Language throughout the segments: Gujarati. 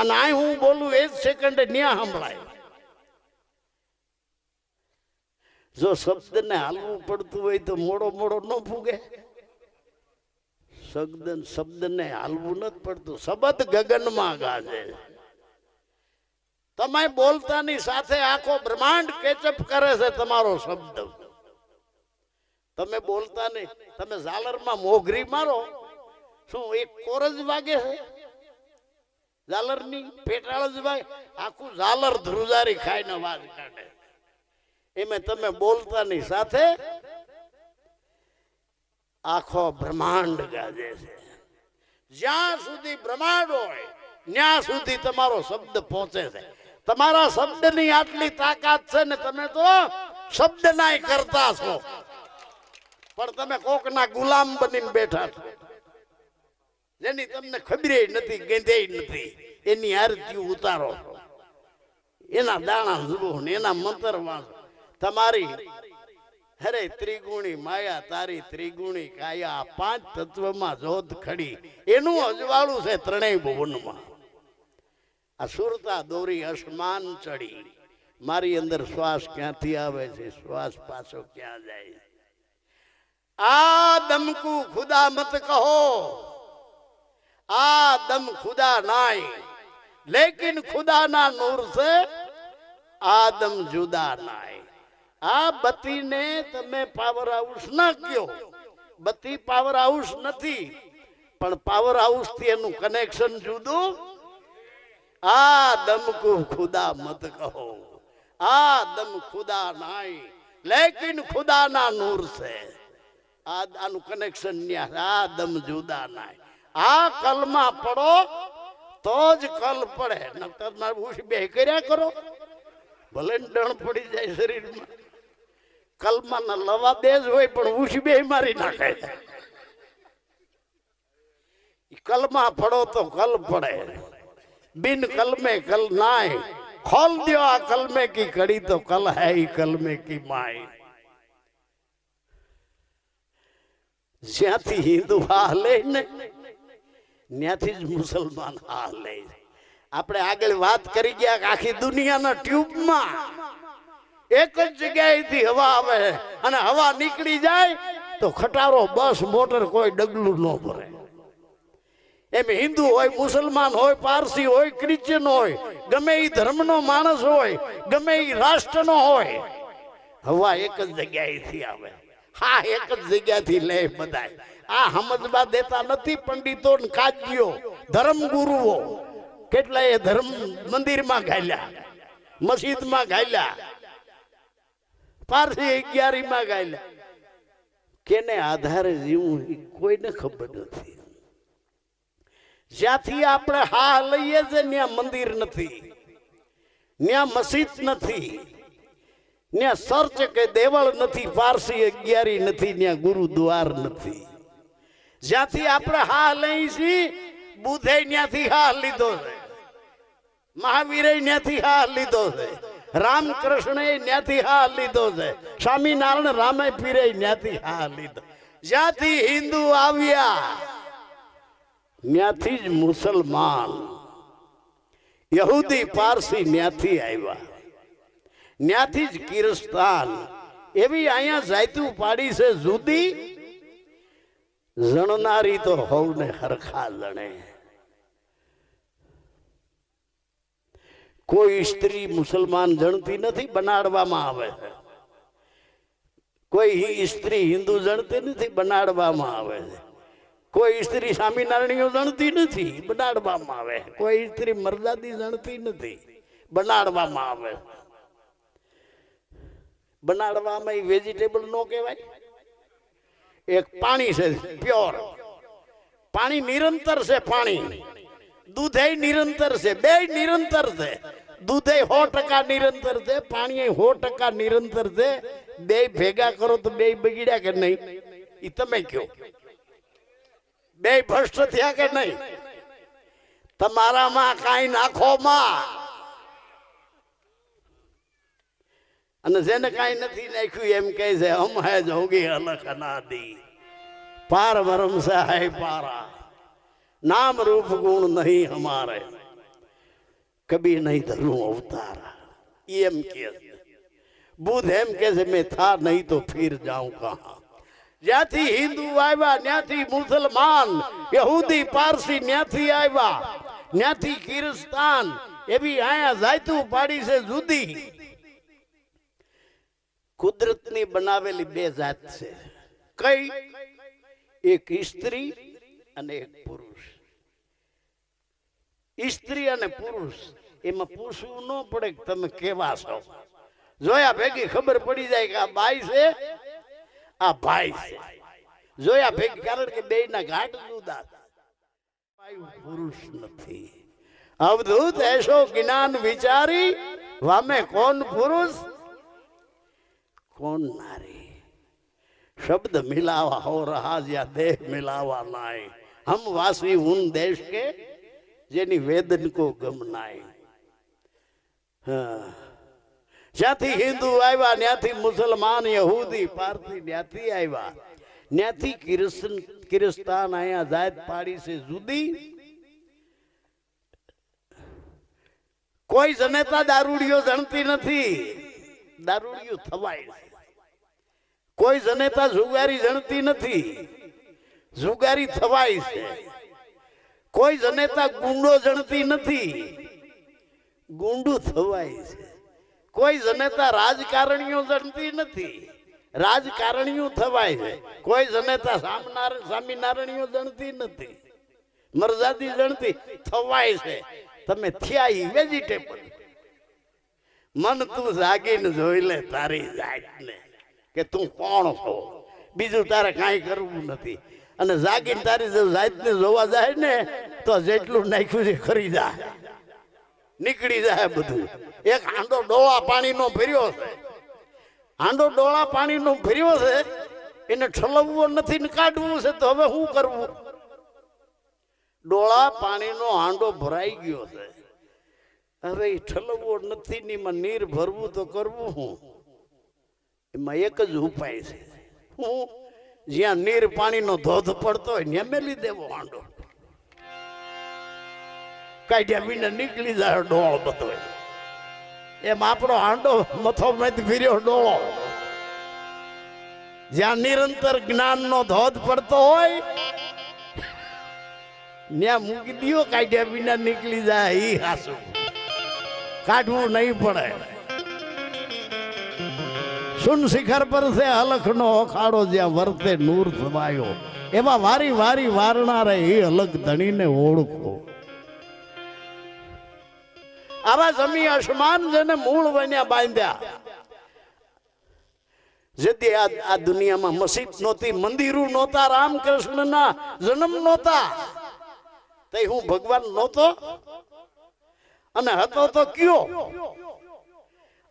અને આ હું બોલું, એ જ સેકન્ડે ન્યા સંભળાય. જો શબ્દને હાલવું પડતું હોય તો મોડો મોડો ન ફૂગે. શબ્દ, શબ્દને હાલવું નથી પડતું. શબ્દ ગગનમાં ગાજે. તમે બોલતાની સાથે આખો બ્રહ્માંડ કેચઅપ કરે છે તમારો શબ્દ. તમે બોલતા નહીં, તમે ઝાલરમાં મોઘરી મારો. શું એક કોરજ વાગે છે? ઝાલરની પેટાળ જ વાગે આખું ઝાલર ધ્રુજારી ખાઈને વાજ કાઢે. એમાં તમે બોલતાની સાથે આખો બ્રહ્માંડ ગાજે છે. જ્યાં સુધી બ્રહ્માંડ હોય ત્યાં સુધી તમારો શબ્દ પહોંચે છે. તમારા શબ્દની આટલી તાકાત છે ને તમે તો શબ્દ નાય કરતા છો. પણ તમે કોકના ગુલામ બનીને બેઠા છો. જેની તમને ખબર નથી, ગેંધે નથી. એની આરતી ઉતારો. એના દાણા જુઓ ને એના મંતર વાંચો તમારી હરે ત્રિગુણી માયા, તારી ત્રિગુણી કાયા પાંચ તત્વમાં જોત ખડી. એનું અજવાળું છે ત્રણેય ભુવનમાં. આ સુરતા દોરી અસમાન ચડી. મારી અંદર શ્વાસ ક્યાંથી આવે છે? શ્વાસ પાછો ક્યાં જાય આ દમકુ ખુદા મત કહો. આ દમ ખુદા નાય. લેકિન ખુદા ના નૂર સે આદમ જુદા નાય. આ બત્તીને તમે પાવર હાઉસ ના કયો બતી પાવર હાઉસ નથી, પણ પાવર હાઉસથી એનું કનેક્શન જુદું. આ દમકુ ખુદા મત કહો. આ દમ ખુદા નાય. લેકિન ખુદા ના નૂર છે. આ આનું કનેક્શન ન્યા આ દમ જુદા નાય. આ કલમાં પડો તો જ કલ પડે. નકર મારે બે કર્યા કરો. ભલે ડણ પડી જાય શરીરમાં. કલમાં ના લવા દે જ હોય, પણ ઉશ બે મારી નાખે. કલમાં પડો તો કલ પડે. બિન કલમે કલ નાય. ખોલ દો આ કલમે કી કડી તો કલ હૈ કલમે કી માય. જ્યાંથી હિન્દુ હાલે ને ત્યાંથી જ મુસલમાન હા લે આપણે આગળ વાત કરી ગયા કે આખી દુનિયાના ટ્યુબમાં એક જ જગ્યાએથી હવા આવે અને હવા નીકળી જાય તો ખટારો, બસ, મોટર કોઈ ડગલું ન ભરે. એમ હિન્દુ હોય, મુસલમાન હોય, પારસી હોય, ક્રિશ્ચિયન હોય, ગમે એ ધર્મનો માણસ હોય, ગમે એ રાષ્ટ્રનો હોય, હવા એક જ જગ્યાએથી આવે. હા, એક જ જગ્યાથી લે બધાય. આ સમજવા દેતા નથી પંડિતો કાજ્યો ધર્મ ગુરુઓ. કેટલા એ ધર્મ મંદિરમાં ગાયલા, મસ્જિદમાં ગાયલા, પારસી અગિયારીમાં ગાયલા. કેને આધારે જીવું એ કોઈને ખબર નથી. જ્યાંથી આપણે હા લઈએ છે ત્યાં મંદિર નથી ત્યાં મસ્જિદ નથી ત્યાં સર્ચ કે દેવળ નથી, પારસી અગિયારી નથી ત્યાં ગુરુદ્વાર નથી. જ્યાંથી આપણે હા લઈ છી બુધે ત્યાંથી હા લીધો છે. મહાવીરે ત્યાંથી હા લીધો છે. રામકૃષ્ણે ત્યાંથી હા લીધો છે. સ્વામિનારાયણ રામે પીરે ત્યાંથી હા લીધો. જ્યાંથી હિન્દુ આવ્યા ત્યાંથી જ મુસલમાન. યહૂદી પારસી ત્યાંથી આવ્યા. ત્યાંથી જ કિરસ્તાન. એવી અહીંયા જાયતું પાડી છે જુદી જણનારી તો હવને હરખા જણે. કોઈ સ્ત્રી મુસલમાન જણતી નથી બનાડવામાં આવે. છે કોઈ સ્ત્રી હિન્દુ જણતી નથી બનાડવામાં આવે. છે કોઈ સ્ત્રી સ્વામિનારાયણીઓ જણતી નથી બનાડવામાં આવે. કોઈ સ્ત્રી મરદાદી જણતી નથી બનાડવામાં આવે. બનાડવામાં વેજીટેબલ નો કહેવાય? એક પાણી છે, પ્યોર. પાણી નિરંતર છે, પાણી. દૂધે નિરંતર છે બે નિરંતર છે. દૂધે સો ટકા નિરંતર છે પાણી સો ટકા નિરંતર છે. બે ભેગા કરો તો બે બગડ્યા કે નહીં? એ તમે કયો બે ભ્રષ્ટ થયા કે નહીં? તમારામાં કાંઈ નાખો માં. અને જેને કાંઈ નથી નાખ્યું એમ કહે છે હમ હે જોગી અલખ અનાદી. પાર વરમ સે હે પારા. નામ રૂપ ગુણ નહીં હમારે કબી નહીં ધરું અવતાર. એમ કે બુધ એમ કે છે, મેં થા નહીં તો ફીર જાઉં કહા. જ્યાંથી હિન્દુ આવ્યા, ત્યાંથી મુસલમાન, યહૂદી, પારસી ત્યાંથી આવ્યા ત્યાંથી કિરસ્તાન એવી આયા જાયતું પાડી છે જુદી. કુદરતની બનાવેલી બે જાત છે. કઈ? એક સ્ત્રી અને એક પુરુષ. સ્ત્રી અને પુરુષ, એમાં પૂછવું ન પડે કે તમે કેવા છો. જોયા ભેગી ખબર પડી જાય કે આ બાઈ છે? આ ભાઈ છે. જોયા ભેગી, કારણ કે બે ના ઘાટ જુદા. પુરુષ નથી. અવધૂત એસો જ્ઞાન વિચારી, વામે કોણ પુરુષ? કોણ નારી શબ્દ મિલાવા હો રહા જ્યાં દેહ મિલાવા નાય હમ વાસી ઉન દેશ કે, જેની વેદન કો ગમ નાય. જ્યાંથી હિન્દુ આવ્યા ત્યાંથી મુસલમાન, યહૂદી પારથી ત્યાંથી આવ્યા. ત્યાંથી કિરસ્તન કિરસ્તાન અહીંયા જાત પાડી છે, જુદી. કોઈ જનેતા દારૂડિયો જણતી નથી. દારૂડિયું થવાય કોઈ જનેતા જુગારી જણતી નથી. જુગારી થવાય છે. કોઈ જનેતા ગુંડો જણતી નથી. ગુંડું થવાય છે. કોઈ જનેતા રાજકારણીઓ જણતી નથી. રાજકારણીઓ થવાય છે. કોઈ જનેતા સ્વામિનારાયણીઓ જણતી નથી. મરજાદી જણતી થવાય છે. તમે થયા વેજીટેબલ મન તું જાગીને જોઈ લે તારી જાતને. કે તું કોણ છો? બીજું તારે કાંઈ કરવું નથી. અને જાગીને તારી જો જાતને જોવા જાય ને, તો જેટલું નાખ્યું છે ખરી જાય નીકળી જાય બધું. એક હાંડો ડોળા પાણીનો ભર્યો છે. હાંડો ડોળા પાણીનો ભર્યો છે, એને ઠલવવો નથી ને કાઢવું છે, તો હવે શું કરવું? ડોળા પાણીનો હાંડો ભરાઈ ગયો છે. હવે ઠલવવો નથી ને એમાં નીર ભરવું તો કરવું હું એમાં એક જ ઉપાય છે. હું જ્યાં નીર પાણીનો ધોધ પડતો હોય ત્યાં મેલી દેવો આંડો. કાઢ્યા વિના નીકળી જાય ડોળ બધો. એમ આપણો હાંડો મથો મત ફીર્યો ડોળો. જ્યાં નિરંતર જ્ઞાનનો ધોધ પડતો હોય ત્યાં મૂકી દીયો કાઢ્યા વિના નીકળી જાય એ હાસુ. કાઢવું નહીં પડે. સુન શિખર પર છે અલખનો અખાડો જ્યાં વર્તે નૂર સમાયો. એમાં વારી વારી વારનારે એ અલગ ધણીને ઓળખો. આવા જમી અસમાન જેને મૂળ બન્યા બાંધ્યા. જેથી આ દુનિયામાં મસ્જિદ નહોતી, મંદિરો નહોતા, રામકૃષ્ણના જન્મ નહોતા. તે હું ભગવાન નહોતો? અને હતો તો કયો?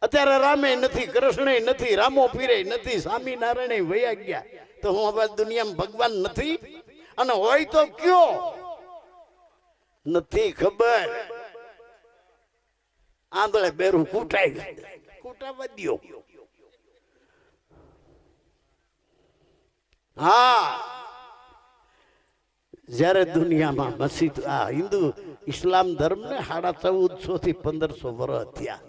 અત્યારે રામે નથી, કૃષ્ણ નથી, રામો પીરે નથી, સ્વામિનારાયણ વયા ગયા. તો હું હવે દુનિયામાં ભગવાન નથી? અને હોય તો કયો? નથી ખબર. આંધળે બેરું કૂટાઈ કૂટાવા દો હા. જ્યારે દુનિયામાં મસીદ આ હિન્દુ, ઇસ્લામ ધર્મ ને સાડા ચૌદસો થી પંદરસો વર્ષ થયા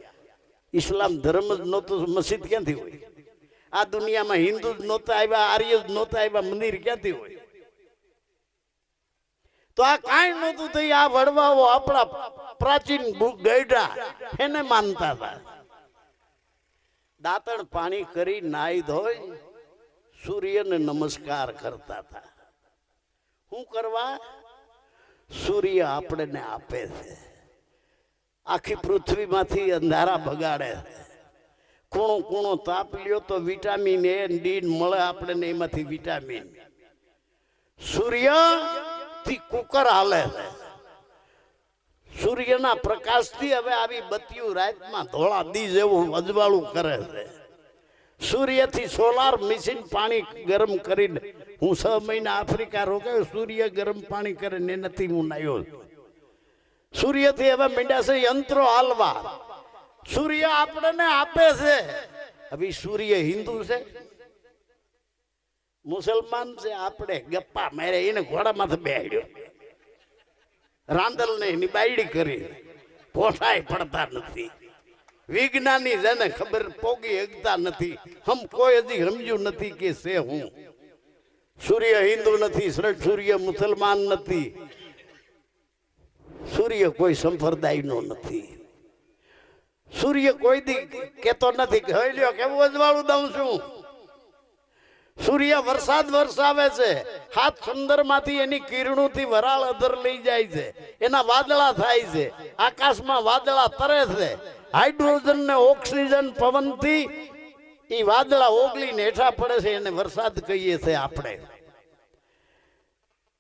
ઇસ્લામ ધર્મ જ નહોતો, મસ્જિદ ક્યાંથી હોય? આ દુનિયામાં હિન્દુ જ નહોતા આવ્યા, આર્ય જ નહોતા આવ્યા, મંદિર ક્યાંથી હોય? તો આ કાંઈ નહોતું થઈ આ વડવાઓ આપણા પ્રાચીન ગયડા એને માનતા હતા. દાંતણ પાણી કરી નાઈ ધોઈ સૂર્યને નમસ્કાર કરતા હતા. શું કરવા? સૂર્ય આપણને આપે છે. આખી પૃથ્વીમાંથી અંધારા ભગાડે. કૂણો કૂણો તાપ લ્યો તો વિટામિન એ ડી મળે આપણને એમાંથી વિટામિન. સૂર્યથી કુકર હાલે. સૂર્યના પ્રકાશથી હવે આવી બત્યું રાતમાં ધોળા દી જેવું અજવાળું કરે. છે સૂર્યથી સોલાર મશીન પાણી ગરમ કરીને હું છ મહિના આફ્રિકા રોકાયો, સૂર્ય ગરમ પાણી કરે ને નથી હું નાયો. સૂર્યથી હવે મીંડા છે, યંત્રો હાલવા. સૂર્ય આપણને આપે છે. હવે સૂર્ય હિન્દુ છે. મુસલમાન છે, આપણે ગપ્પા મારે એને ઘોડામાંથી બેડ્યો રાંદલ ને એની બાયડી કરી. પોસાય પડતા નથી. વિજ્ઞાની જેને ખબર પોગી એકતા નથી. હમ કોઈ હજી સમજ્યું નથી કે છે હું. સૂર્ય હિન્દુ નથી સૂર્ય મુસલમાન નથી. સૂર્ય કોઈ સંપ્રદાયનો નથી. સૂર્ય કોઈ દી કેતો નથી કે લ્યો, કેવું અજવાળું દઉં છું? સૂર્ય વરસાદ વરસાવે છે. હાથ સુંદરમાંથી એની કિરણોથી વરાળ અધર લઈ જાય છે. એના વાદળા થાય છે. આકાશમાં વાદળા તરે છે. હાઇડ્રોજન ને ઓક્સિજન પવનથી એ વાદળા ઓગળીને હેઠા પડે છે. એને વરસાદ કહીએ છે આપણે.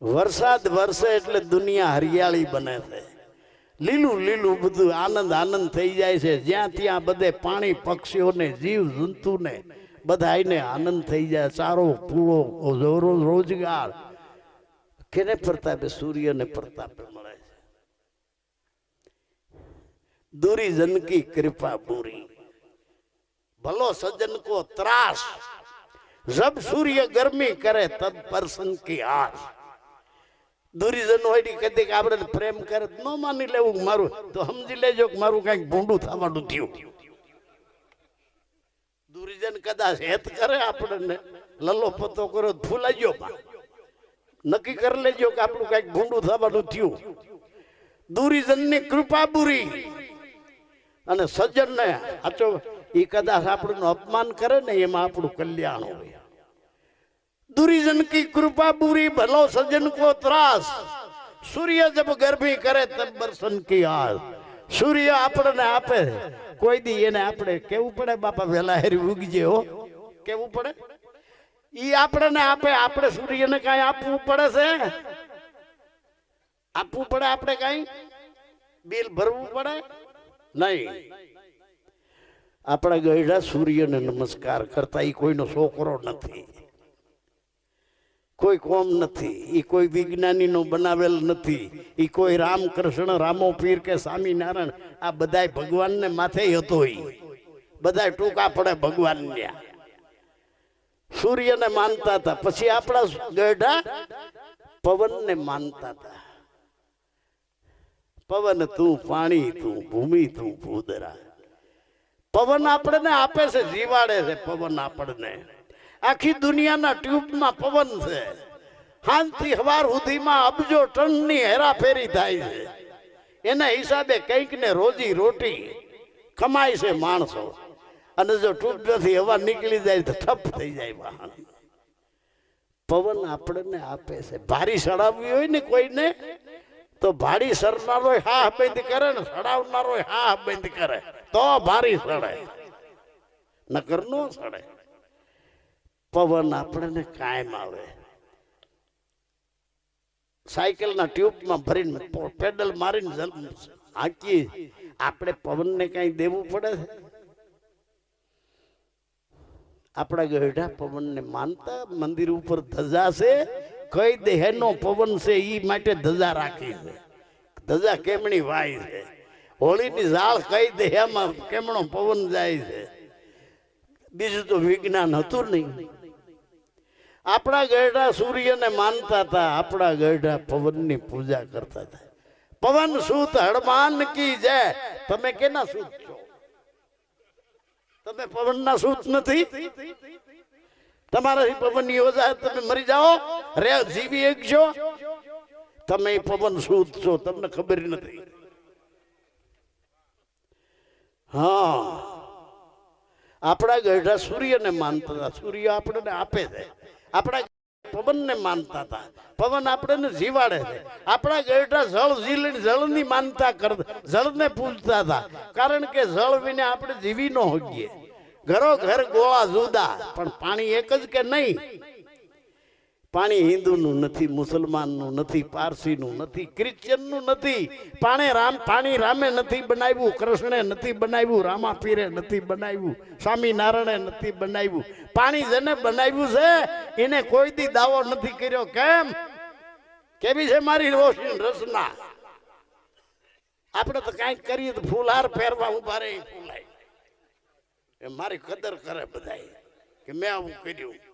વરસાદ વરસે એટલે દુનિયા હરિયાળી બને છે. લીલું લીલું બધું આનંદ આનંદ થઈ જાય છે. જ્યાં ત્યાં બધે પાણી પક્ષીઓને, જીવ જંતુને બધાને આનંદ થઈ જાય. સારો પૂરો રો- રોજગાર. કેને પ્રતાપે સૂર્યને પ્રતાપે મળે છે? દૂરી જન કી કૃપા બુરી ભલો સજ્જન કો ત્રાસ. જબ સૂર્ય ગરમી કરે, તબ પરસન કી આસ દુરીજન હોય ને કે આપણે પ્રેમ કરે ન માની લેવું મારું. તો સમજી લેજો કે મારું કંઈક ભૂંડું થવાનું થયું. દુરીજન કદાચ હેત કરે આપણને. લલો પતો કરો ફૂલાઈ ગયો નક્કી કરી લેજો કે આપણું કંઈક ભૂંડું થવાનું થયું. દુરીજનની કૃપા બુરી અને સજ્જનને આચો એ કદાચ આપણું અપમાન કરે ને એમાં આપણું કલ્યાણ હોય. दुरीजन की कृपा बुरी भलो सज्जन को त्रास સૂર્ય જબ ગરમી કરે તબ બરસન કી આસ સૂર્ય આપણને આપે કોઈ દી એને આપણે કેવું પડે બાપા વેલા હેરી ઉગજે હો કેવું પડે ઈ આપણને આપે આપણે સૂર્યને કાંઈ આપવું પડે છે આપવું પડે આપણે કાંઈ બિલ ભરવું પડે નહીં આપણા ગયડા સૂર્યને નમસ્કાર કરતા ઈ કોઈનો છોકરો નથી કોઈ કોમ નથી. એ કોઈ વિજ્ઞાનીનો બનાવેલ નથી. એ કોઈ રામકૃષ્ણ, રામો પીર કે સ્વામિનારાયણ. આ બધાય ભગવાનને માથે હતો ઈ. બધાય ટૂંકા પડે ભગવાનને. સૂર્યને માનતા હતા. પછી આપણા ગઢા પવનને માનતા હતા. પવન તું, પાણી તું, ભૂમિ તું, ભૂદરા. પવન આપણને આપે છે, જીવાડે છે, પવન આપણને. આખી દુનિયાના ટ્યુબમાં પવન છે. હાંથી હવાર સુધીમાં અબજો ટનની હેરાફેરી થાય છે. એના હિસાબે કંઈક ને રોજી રોટી કમાય છે માણસો. અને જો ટ્યુબમાંથી હવા નીકળી જાય તો ઠપ થઈ જાય વાહન. પવન આપણને આપે છે. ભારી સડાવવી હોય ને કોઈને, તો ભારી સરનારો હા બંધ કરે ને સડાવનારો હા બંધ કરે. તો ભારી સડે નકર નો સડે પવન આપણને કાયમ આવે. સાયકલના ટ્યુબમાં ભરીને પેડલ મારીને હાંકીએ. આપણે પવનને કઈ દેવું પડે? આપણા ગઢા પવનને માનતા મંદિર ઉપર ધજા છે? કઈ દેહનો પવન છે એ માટે ધજા રાખી છે. ધજા કેમણી વાય છે? હોળીની ઝાળ કઈ દેહમાં કેમણો પવન જાય છે? બીજું તો વિજ્ઞાન હતું નહીં. આપણા ગરડા સૂર્યને માનતા હતા, આપણા ગરડા પવનની પૂજા કરતા હતા. પવન સૂત હડમાન કી જય. તમે કેના સૂત છો? તમે પવનના સૂત નથી? તમારાથી પવન યોજાય તમે મરી જાઓ. રે, જીવી એક છો. તમે પવન સૂત છો, તમને ખબર નથી. હા. આપણા ગઢડા સૂર્યને માનતા હતા. સૂર્ય આપણને આપે છે. આપણા પવનને માનતા હતા. પવન આપણને જીવાડે છે. આપણા ગઢડા જળ ઝીલણી જળની માનતા કરતા જળને પૂજતા હતા. કારણ કે જળ વિને આપણે જીવી ન હોઈએ. ઘરો ઘર ગોળા જુદા, પણ પાણી એક જ કે નહીં? પાણી હિન્દુનું નથી, મુસલમાનનું નથી, પારસીનું નથી, ક્રિશ્ચિયનનું નથી. પાણી રામ, પાણી રામે નથી બનાવ્યું, કૃષ્ણે નથી બનાવ્યું, રામાપીરે નથી બનાવ્યું, સ્વામિનારાયણે નથી બનાવ્યું. પાણી જેને બનાવ્યું છે, એને કોઈ દી દાવો નથી કર્યો. કેમ? કેવી છે મારી રોશની રચના? આપણે તો કાંઈક કરીએ તો ફૂલહાર પહેરવા ઊભા રહે ફૂલાય. મારી કદર કરે બધાય, કે મેં આવું કર્યું.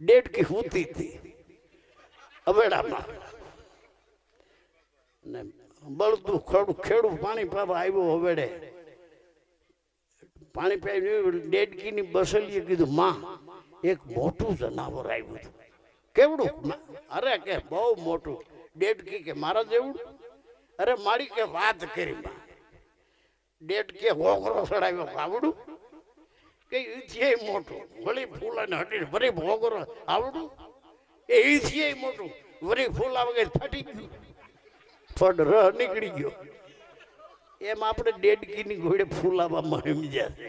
ડેડકી હોતી હતી અવેડામાં. ને બળતું ખડું, ખેડું પાણી પાવા આવ્યો હવેડે પાણી પાઈ ડેડકીની બસલીએ કીધું, માં, એક મોટું જનાવર આવ્યું હતું. કેવડું? અરે કે બહુ મોટું. ડેડકી કે મારા જેવું? અરે મારી કે વાત કરી, માં. ડેડ હોકરો ચડાવ્યો આવડું કે ઈથી મોટું. વળી ફૂલાને હટી વળી ભોગરો આવડું? એ ઈથી મોટું. વળી ફૂલા વગર ફાટી ગયું. ફડ ર નીકળી ગયો. એમ આપણે ડેડકીની ઘોડે ફૂલાવામાં સમજ્યા છે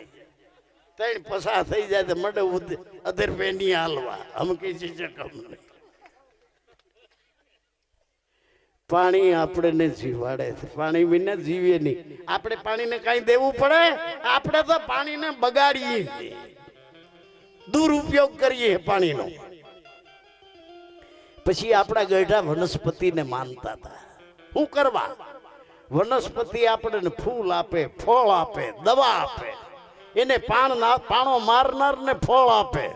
ત્રણ પસાર થઈ જાય તો મડે અધર પેની હાલવા. અમ કઈ છે કમ નહીં. પાણી આપણને જીવાડે છે. પાણી વિના જીવીએ નહીં. આપણે પાણીને કાંઈ દેવું પડે? આપણે તો પાણીને બગાડીએ. દુરુપયોગ કરીએ પાણીનો. પછી આપણા ગઢા વનસ્પતિને માનતા હતા. શું કરવા? વનસ્પતિ આપણને ફૂલ આપે, ફળ આપે, દવા આપે. એને પાણ પાણો મારનારને ફળ આપે.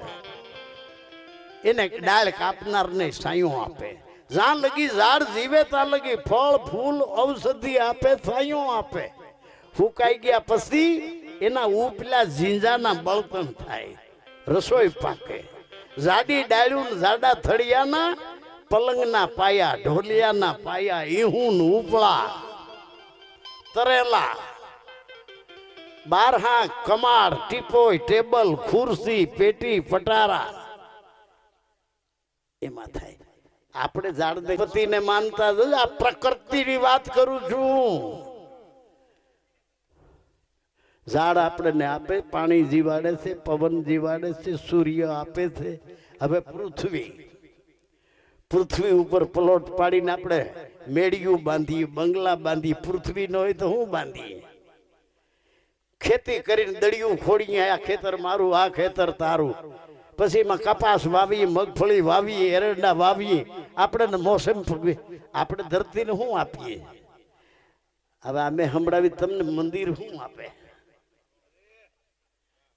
એને ડાળ કાપનારને સાયું આપે. જ્યાં લગી, ઝાડ જીવે ત્યાં લગી, ફળ, ફૂલ, ઔષધિ આપે છાંયો આપે. ફૂંકાઈ ગયા પછી એના ઉપલા ઝીંજાના બળતણ થાય. રસોઈ પાકે. જાડી ડાળ્યું જાડા થળિયાના, પલંગના પાયા, ઢોલિયાના પાયા, ઈહું ને ઉપલા. તરેલા. બારહા કમાડ ટીપોય, ટેબલ, ખુરશી, પેટી પટારા એમાં થાય. આપણે ઝાડપતિને માનતા આ પ્રકૃતિની વાત કરું છું. ઝાડ આપણને આપે, પાણી જીવાડે છે, પવન જીવાડે છે, સૂર્ય આપે છે. હવે પૃથ્વી પૃથ્વી ઉપર પ્લોટ પાડીને આપણે મેળિયું બાંધીએ, બંગલા બાંધી પૃથ્વી ન હોય તો હું બાંધીએ? ખેતી કરીને દળિયું ખોડીએ, આ ખેતર મારું, આ ખેતર તારું. પછી એમાં કપાસ વાવીએ, મગફળી વાવીએ, એરંડા વાવીએ. આપણે મોસમ આપણે ધરતીને શું આપીએ? હવે અમે સંભળાવી તમને મંદિર શું આપે?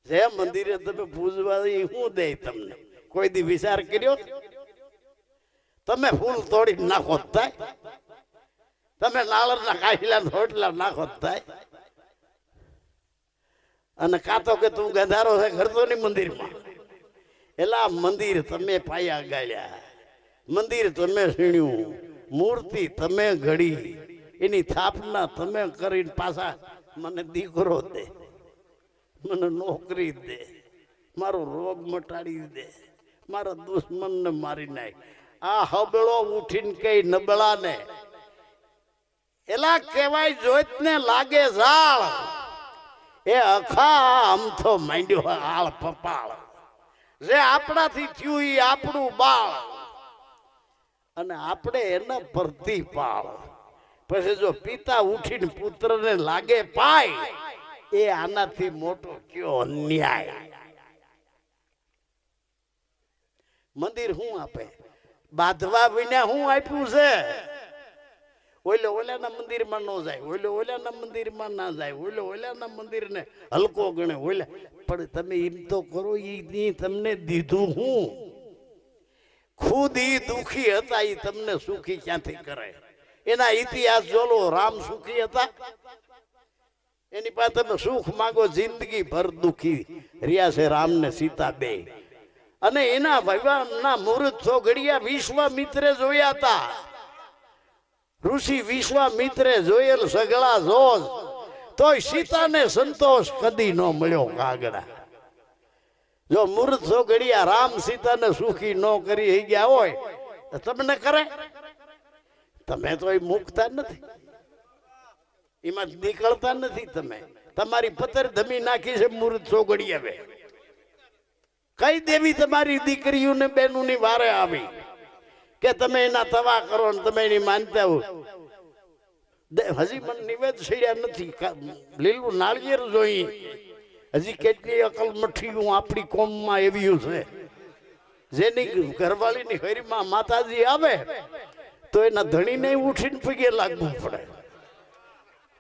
જે મંદિરે તમે પૂજવા શું દે તમને. કોઈ દી વિચાર કર્યો? તમે ફૂલ તોડી નાખો થાય? તમે નાળરના કાઢીલા રોટલા નાખો થાય? અને કાં તો કે તું ગંધારો છે ઘરતો નહીં મંદિરમાં? એટલે આ મંદિર તમે પાયા ગાળ્યા. મંદિર તમે સીણ્યું મૂર્તિ તમે ઘડી, એની સ્થાપના તમે કરીને પાછા મને દીકરો દે, મને નોકરી દે, મારો રોગ મટાડી દે, મારા દુશ્મનને મારી નાખ. આ હબળો ઉઠીને કઈ નબળાને? એલા કહેવાય જોઈતને લાગે ઝાડ. એ અખા તો માંડ્યો આળ પપાળ. જે આપણાથી થયું એ આપણું બાળ. અને આપણે એને ભરતી પાળ. પછી જો પિતા ઉઠીને પુત્રને લાગે પાય એ આનાથી મોટો કયો અન્યાય? મંદિર શું આપે? બાંધવા વિના શું આપ્યું છે? ઓલે ઓલાના મંદિરમાં ન જાય, ઓલે ઓલાના મંદિરમાં ના જાય, ઓલે ઓલાના મંદિરને હલકો ગણે, ઓલે. પણ તમે એમ તો કરો એ તમને દીધું હું. ખુદ ઈ દુખી હતા એ તમને સુખી ક્યાંથી કરે? એના ઇતિહાસ જોલો, રામ સુખી હતા? એની પાસે તમે સુખ માંગો જિંદગી ભર દુખી રહ્યા છે રામ ને સીતા બે. અને એના ભગવાનના મુહૂર્ત સોગડિયા વિશ્વ વિશ્વામિત્રે જોયા હતા. ઋષિ વિશ્વામિત્રે જોયેલ સગળા જોશ તોય સીતાને સંતોષ કદી ન મળ્યો કાગડા. જો મૂર્ત સોગડિયા રામ સીતાને સુખી ન કરી ગયા હોય, તો તમને કરે? તમે તો એ મૂકતા નથી. એમાં નીકળતા નથી તમે. તમારી પતર ધમી નાખી છે મૂર્ત સોગડી હવે કઈ દેવી તમારી દીકરીઓને બેનુની વારે આવી? કે તમે એના તવા કરો ને તમે એની માનતા હો હજી મને નિવેદ છેડ્યા નથી. લીલું નાળિયેર જોઈ. હજી કેટલી અકલ મઠીયું આપણી કોમમાં એવી છે. જેની ઘરવાળીની હરીમાં માતાજી આવે, તો એના ધણીને ઉઠીને પગે લાગવું પડે.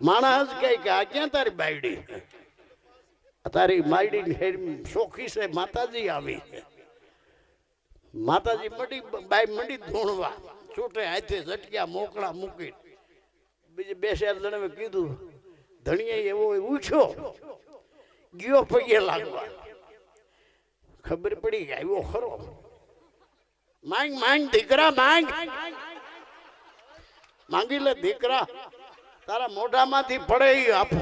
માણસ કહે કે, આ ક્યાં તારી બાયડી? તારી માયડી શોખી છે, માતાજી આવી. માતાજી મડી બાઈ મડી ધૂણવા. છૂટે હાથે ઝટક્યા, મોકળા મૂકી બીજે બે શેર જણાવે કીધું ધણીએ એવો ઉઠ્યો ગયો પગે લાગવા. ખબર પડી કે આવ્યો ખરો. માંગ માંગ, દીકરા, માંગ. માંગી લે, દીકરા. તારા મોઢામાંથી પડે એ આપો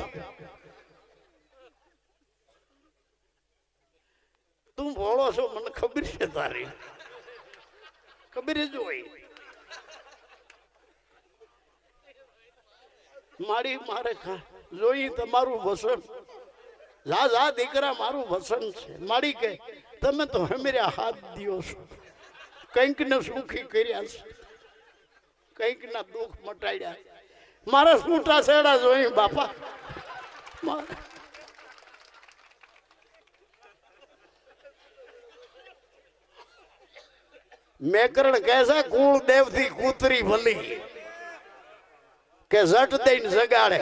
તું ભોળો છો, મને ખબર છે તારી. ખબર જ હોય. મારી, મારે જોઈ તમારું વસન. જા જા, દીકરા, મારું વસન છે. મારી કે, તમે તો હમેરા હાથ દિયો છો. કંઈક ને સુખી કર્યા છે. કંઈક ના દુઃખ મટાડ્યા. મારા છૂટા છેડા જોઈ બાપા. મારે મેકરણ કહે છે કુળ દેવથી કૂતરી ભલી, કે ઝટ દઈને જગાડે.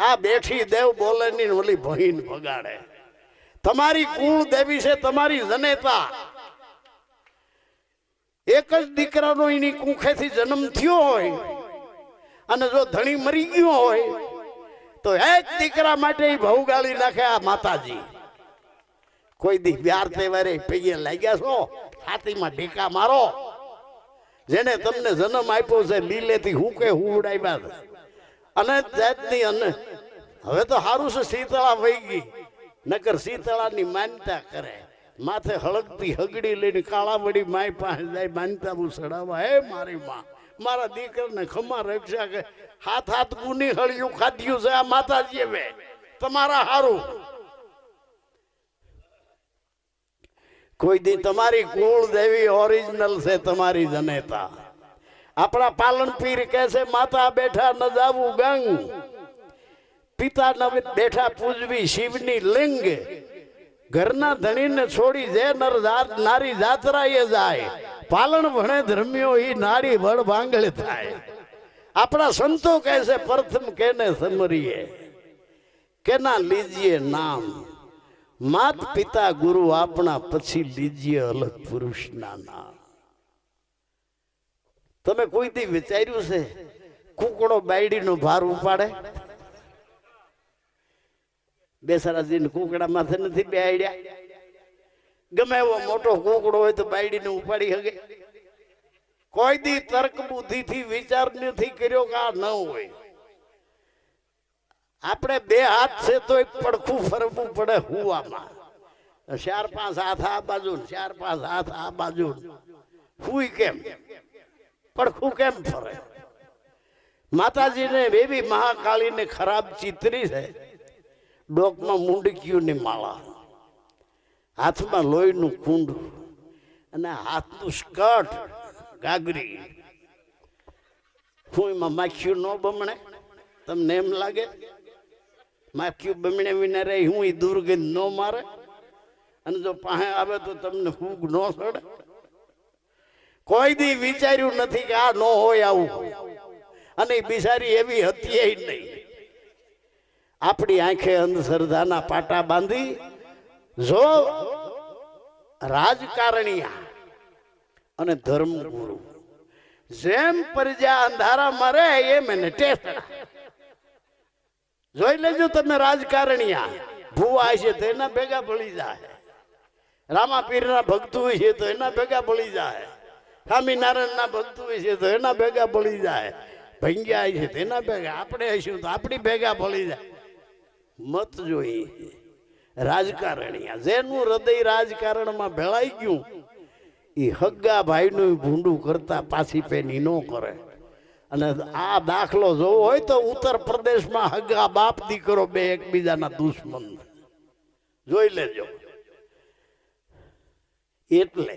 આ બેઠી દેવ બોલે ની ઓલી ભહીન ભગાડે. તમારી કુળ દેવી છે, તમારી જનેતા. એક જ દીકરાનો એની કુખેથી જન્મ થયો હોય, અને જો ધણી મરી ગયો હોય, તો એક દીકરા માટે ઈ ભવ ગાળી નાખે આ માતાજી. કોઈ દી વ્યાર તહેવારે પૈયે લાગ્યા છો? છાતીમાં ઢીકા મારો. જેને તમને જન્મ આપ્યો છે, લીલેથી હુકે હું ઉડાવ્યા અને જાતની અને હવે તો સારું છે, શીતળા વહી ગઈ. નકર શીતળાની માનતા કરે. માથે હળગતી હગડી લઈને કાળાવડી માય પાસે જાય, માનતા હું સડાવવા, હે મારી માં, મારા દીકરાને ખમા રક્ષા કે હાથ હાથ ગુની હળિયું ખાધ્યું છે, આ માતાજી હવે તમારા હારું. કોઈ દી તમારી કુળ દેવી ઓરિજિનલ છે તમારી જનેતા. આપણા પાલન પીર છે, માતા બેઠા ન જાવું ગંગ. પિતા ન બેઠા પૂજવી શિવની લિંગ. ઘરના ધણીને છોડી જે નર નારી જાત્રાએ જાય. પાલન ભણે ધર્મ્યો એ નારી વડ ભાંગળ થાય. આપણા સંતો કહે છે, પ્રથમ કેને સમરીએ? કેના લીજીએ નામ? માત પિતા ગુરુ આપણા પછી લીજીએ અલગ પુરુષના નામ. તમે કોઈ દી વિચાર્યું છે, કુકડો બાયડીનો ભાર ઉપાડે? બેસરાજીને કુકડા માથે નથી બેડ્યા ગમે એવો મોટો કુકડો હોય તો બાયડીને ઉપાડી શકે કોઈ દી તર્ક બુદ્ધિથી વિચાર નથી કર્યો કે આ ન હોય. આપણે બે હાથ છે તોય પડખું ફરવું પડે હુવામાં ચાર પાંચ હાથ આ બાજુ ચાર પાંચ હાથ આ બાજુ. હુઈ કેમ? પડખું કેમ ફરે? માતાજીને એવી મહાકાળીને ખરાબ ચિતરી છે, ડોકમાં મુંડકીઓની માળા. હાથમાં લોહીનું કુંડું અને હાથનું સ્કર્ટ ગાગરી. હું એમાં માખ્યું ન બમણે, તમને એમ લાગે? માખ્યું બમણે વિના રહી, હું એ દુર્ગંધ ન મારે. અને જો પાસે આવે તો તમને ફૂગ ન સડે. કોઈ દી વિચાર્યું નથી કે આ ન હોય આવું. અને બિસારી એવી હતી નહીં. આપણી આંખે અંધશ્રદ્ધાના પાટા બાંધી, જો રાજકારણીયા અને ધર્મગુરુ, જેમ પ્રજા અંધારા મરે એમ એને ટેસડા જોઈ લેજો તમે રાજકારણીયા. ભૂવા છે તો એના ભેગા ભળી જાય. રામાપીરના ભક્તો છે તો એના ભેગા ભળી જાય. સ્વામિનારાયણના ભક્તો છે તો એના ભેગા ભળી જાય. ભંગ્યા છે તો એના ભેગા. આપણે હશું તો આપણી ભેગા ભળી જાય. મત જોઈ. રાજકારણીયા. જેનું હૃદય રાજકારણમાં ભેળાઈ ગયું, એ હગ્ગા ભાઈનું ભૂંડું કરતા પાછી પેની ન કરે. અને આ દાખલો જોવો હોય તો ઉત્તર પ્રદેશમાં હગા બાપ દીકરો બે એકબીજાના દુશ્મન. જોઈ લેજો. એટલે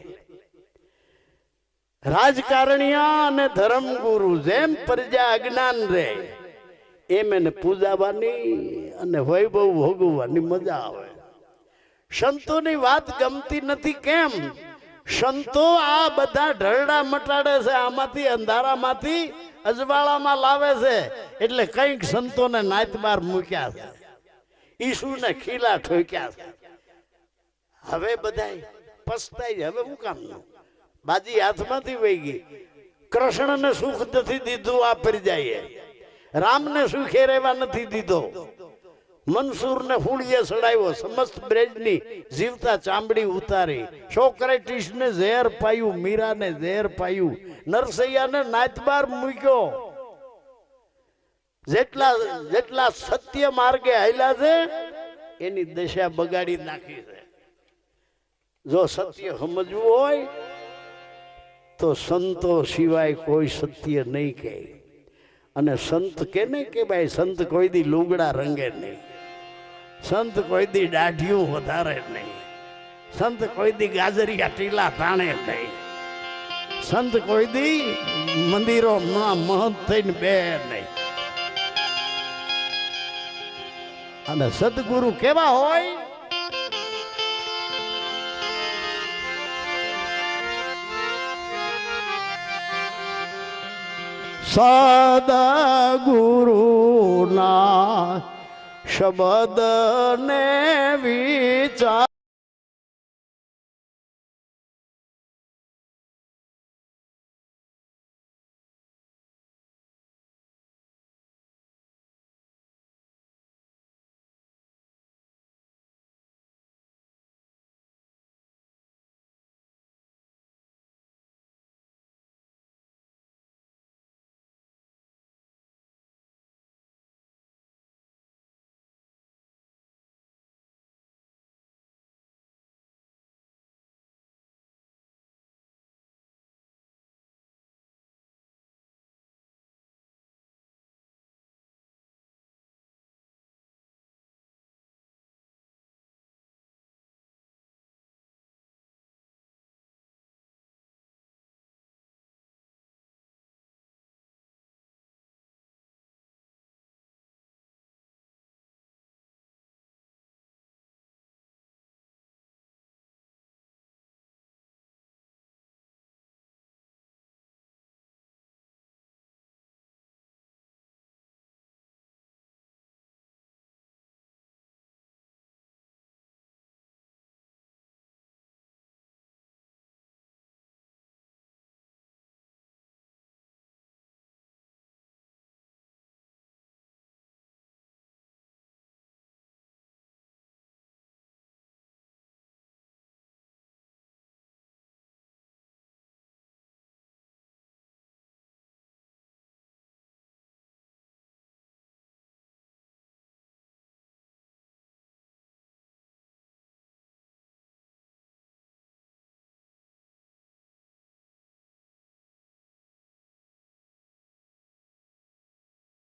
રાજકારણીયા અને ધર્મગુરુ જેમ પ્રજા અજ્ઞાન રહે, એમ એને પૂજાવાની અને વૈભવ ભોગવવાની મજા આવે. સંતોની વાત ગમતી નથી કેમ? સંતો આ બધા ઢરડા મટાડે છે, આમાંથી અંધારામાંથી અજવાળામાં લાવે છે, એટલે કંઈક સંતોને નાતબાર મૂક્યા છે. ઈસુને ખીલા ઠોક્યા છે. હવે બધા પસ્તાય. હવે હું કામનું બાજી હાથમાંથી વહી ગઈ. કૃષ્ણને સુખ નથી દીધું, આ જાય. રામને સુખે રહેવા નથી દીધો. મનસુરને ફૂળીએ સડાવ્યો. સમસ્ત બ્રેજની જીવતા ચામડી ઉતારી. સોક્રેટિસને ઝેર પાયું, મીરાને ઝેર પાયું. નરસૈયાને નાચબાર મૂક્યો. જેટલા જેટલા સત્ય માર્ગે હાલ્યા છે, એની દશા બગાડી નાખી છે. જો સત્ય સમજવું હોય, તો સંતો સિવાય કોઈ સત્ય નહીં કહે. અને સંત કે નહીં કે ભાઈ સંત કોઈ દી લુગડા રંગે નહીં. સંત કોઈ દી દાઢિયું વધારે નહીં. સંત કોઈ દી ગાજરિયા ટીલા તાણે નહીં. સંત કોઈ દી મંદિરો મહંત થઈને બે નહીં. અને સદગુરુ કેવા હોય? સદા ગુરુના શબદ ને વિચાર